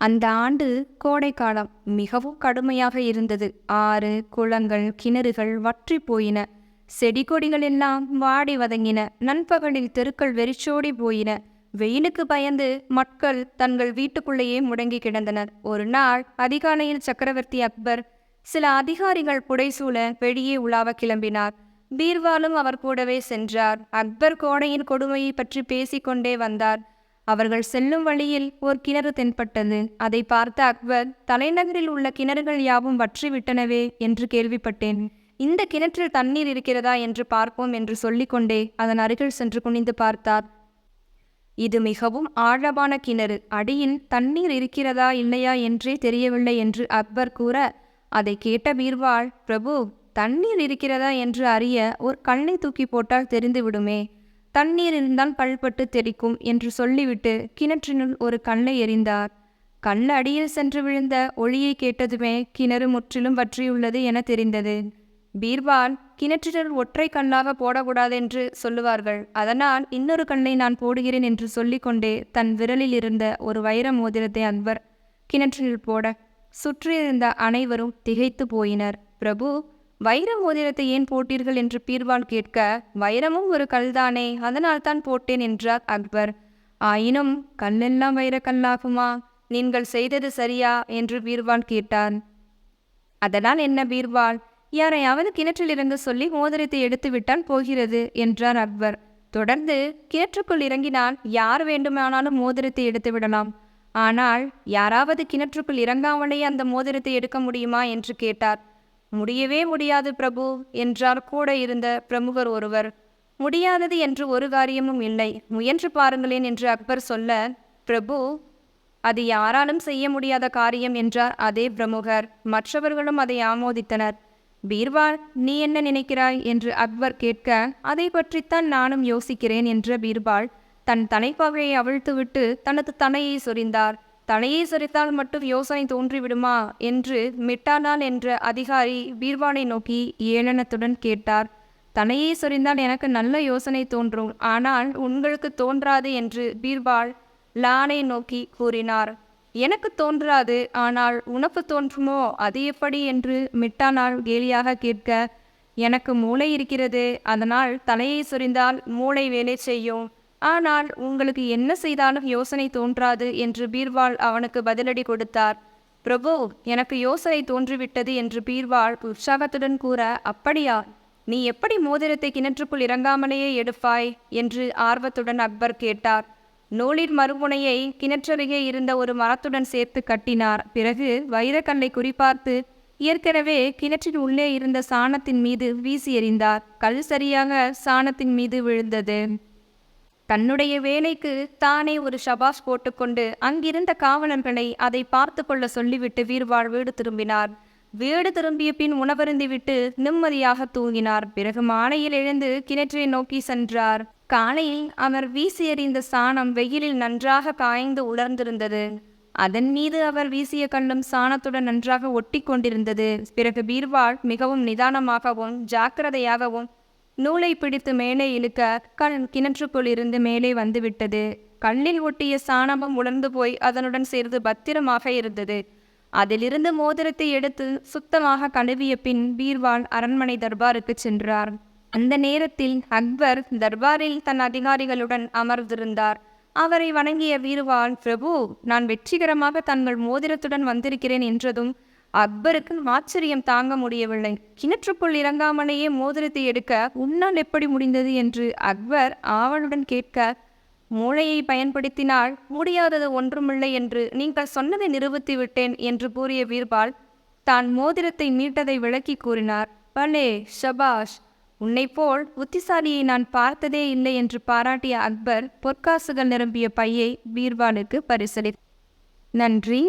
அந்த ஆண்டு கோடைக்காலம் மிகவும் கடுமையாக இருந்தது. ஆறு குளங்கள் கிணறுகள் வற்றி போயின. செடி கொடிகள் எல்லாம் வாடி வதங்கின. நண்பகலில் தெருக்கள் வெறிச்சோடி போயின. வெயிலுக்கு பயந்து மக்கள் தங்கள் வீட்டுக்குள்ளேயே முடங்கி கிடந்தனர். ஒரு நாள் அதிகாலையில் சக்கரவர்த்தி அக்பர் சில அதிகாரிகள் புடைசூழ வெளியே உலாவ கிளம்பினார். பீர்வாலும் அவர் கூடவே சென்றார். அக்பர் கோடையின் கொடுமையை பற்றி பேசிக்கொண்டே வந்தார். அவர்கள் செல்லும் வழியில் ஓர் கிணறு தென்பட்டது. அதை பார்த்த அக்பர் தலைநகரில் உள்ள கிணறுகள் யாவும் வற்றிவிட்டனவே? என்று கேள்விப்பட்டேன். இந்த கிணற்றில் தண்ணீர் இருக்கிறதா என்று பார்ப்போம் என்று சொல்லிக்கொண்டே அதன் அருகில் சென்று குனிந்து பார்த்தார். இது மிகவும் ஆழமான கிணறு. அடியில் தண்ணீர் இருக்கிறதா இல்லையா என்றே தெரியவில்லை என்று அக்பர் கூற அதை கேட்ட பீர்வாள் பிரபு தண்ணீர் இருக்கிறதா? என்று அறிய ஒரு கல்லை தூக்கி போட்டால் தெரிந்துவிடுமே. தண்ணீர் இருந்தால் பல்பட்டு தெறிக்கும் என்று சொல்லிவிட்டு கிணற்றினுள் ஒரு கல்லை எறிந்தார். கல் அடியில் சென்று விழுந்த ஒளியை கேட்டதுமே கிணறு முற்றிலும் வற்றியுள்ளது என தெரிந்தது. பீர்பால் கிணற்றினுள் ஒற்றை கல்லாக போடக்கூடாதென்று சொல்லுவார்கள். அதனால் இன்னொரு கல்லை நான் போடுகிறேன் என்று சொல்லிக்கொண்டே தன் விரலில் இருந்த ஒரு வைர மோதிரத்தை அக்பர் கிணற்றில் போட சுற்றியிருந்த அனைவரும் திகைத்து போயினர். பிரபு வைர மோதிரத்தை ஏன் போட்டீர்கள் என்று பீர்வான் கேட்க வைரமும் ஒரு கல்தானே அதனால் தான் போட்டேன் என்றார் அக்பர். ஆயினும் கல்லெல்லாம் வைரக்கல்லாகுமா நீங்கள் செய்தது சரியா? என்று பீர்வான் கேட்டான். அதனால் என்ன பீர்வால் யாரையாவது கிணற்றிலிருந்து சொல்லி மோதிரத்தை எடுத்து விட்டால் போகிறது என்றார் அக்பர். தொடர்ந்து கிணற்றுக்குள் இறங்கினால் யார் வேண்டுமானாலும் மோதிரத்தை எடுத்து விடலாம். ஆனால் யாராவது கிணற்றுக்குள் இறங்காமலே அந்த மோதிரத்தை எடுக்க முடியுமா? என்று கேட்டார். முடியவே முடியாது பிரபு என்றார் கூட இருந்த பிரமுகர் ஒருவர். முடியாதது என்று ஒரு காரியமும் இல்லை. முயன்று பாருங்களேன் என்று அக்பர் சொல்ல பிரபு அது யாராலும் செய்ய முடியாத காரியம் என்றார் அதே பிரமுகர். மற்றவர்களும் அதை ஆமோதித்தனர். பீர்பால் நீ என்ன நினைக்கிறாய்? என்று அக்பர் கேட்க அதை பற்றித்தான் நானும் யோசிக்கிறேன் என்ற பீர்பால் தன் தலைப்பாகையை அவிழ்த்துவிட்டு தனது தலையை சொரிந்தார். தலையை சொரித்தால் மட்டும் யோசனை தோன்றிவிடுமா? என்று மிட்டானான் என்ற அதிகாரி பீர்வானை நோக்கி ஏளனத்துடன் கேட்டார். தலையை சொரிந்தால் எனக்கு நல்ல யோசனை தோன்றும். ஆனால் உங்களுக்கு தோன்றாது என்று பீர்பால் லானை நோக்கி கூறினார். எனக்கு தோன்றாது ஆனால் உனக்கு தோன்றுமோ? அது எப்படி? என்று மிட்டானால் கேலியாக கேட்க எனக்கு மூளை இருக்கிறது. அதனால் தலையை சொரிந்தால் மூளை வேலை செய்யும். ஆனால் உங்களுக்கு என்ன செய்தாலும் யோசனை தோன்றாது என்று பீர்வாள் அவனுக்கு பதிலடி கொடுத்தார். பிரபு எனக்கு யோசனை தோன்றிவிட்டது என்று பீர்வாள் உற்சாகத்துடன் கூற அப்படியா? நீ எப்படி மோதிரத்தை கிணற்றுக்குள் இறங்காமலேயே எடுப்பாய்? என்று ஆர்வத்துடன் அக்பர் கேட்டார். நூலின் மறுமுனையை கிணற்றருகே இருந்த ஒரு மரத்துடன் சேர்த்து கட்டினார். பிறகு வைரக்கல்லை குறிப்பார்த்து ஏற்கனவே கிணற்றின் உள்ளே இருந்த சாணத்தின் மீது வீசி எறிந்தார். கல் சரியாக சாணத்தின் மீது விழுந்தது. தன்னுடைய வேலைக்கு தானே ஒரு ஷபாஷ் போட்டுக்கொண்டு அங்கிருந்த காவலர்களை அதை பார்த்து கொள்ள சொல்லிவிட்டு வீர்வாள் வீடு திரும்பினார். வீடு திரும்பிய பின் உணவருந்திவிட்டு நிம்மதியாக தூங்கினார். பிறகு மாலையில் எழுந்து கிணற்றை நோக்கி சென்றார். காலையில் அவர் வீசி எறிந்த சாணம் வெயிலில் நன்றாக காய்ந்து உலர்ந்திருந்தது. அதன் மீது அவர் வீசிய கல்லும் சாணத்துடன் நன்றாக ஒட்டி கொண்டிருந்தது பிறகு பீர்வாள் மிகவும் நிதானமாகவும் ஜாக்கிரதையாகவும் நூலை பிடித்து மேலே இழுக்க கண் கிணற்றுக்குள் இருந்து மேலே வந்துவிட்டது. கண்ணில் ஒட்டிய சாணமும் உலர்ந்து போய் அதனுடன் சேர்ந்து பத்திரமாக இருந்தது. அதிலிருந்து மோதிரத்தை எடுத்து சுத்தமாக கழுவிய பின் பீர்வால் அரண்மனை தர்பாருக்கு சென்றார். அந்த நேரத்தில் அக்பர் தர்பாரில் தன் அதிகாரிகளுடன் அமர்ந்திருந்தார். அவரை வணங்கிய வீர்வாள் பிரபு நான் வெற்றிகரமாக தங்கள் மோதிரத்துடன் வந்திருக்கிறேன் என்றதும் அக்பருக்கு ஆச்சரியம் தாங்க முடியவில்லை. கிணற்றுக்குள் இறங்காமலேயே மோதிரத்தை எடுக்க உன்னால் எப்படி முடிந்தது? என்று அக்பர் ஆவலுடன் கேட்க மூளையை பயன்படுத்தினால் முடியாதது ஒன்றுமில்லை என்று நீங்கள் சொன்னதை நிரூபித்து விட்டேன் என்று கூறிய வீர்பால் தான் மோதிரத்தை மீட்டதை விளக்கி கூறினார். பலே ஷபாஷ் உன்னைப்போல் புத்திசாலியை நான் பார்த்ததே இல்லை என்று பாராட்டிய அக்பர் பொற்காசுகள் நிரம்பிய பையை பீர்பாலுக்கு பரிசளித்தார். நன்றி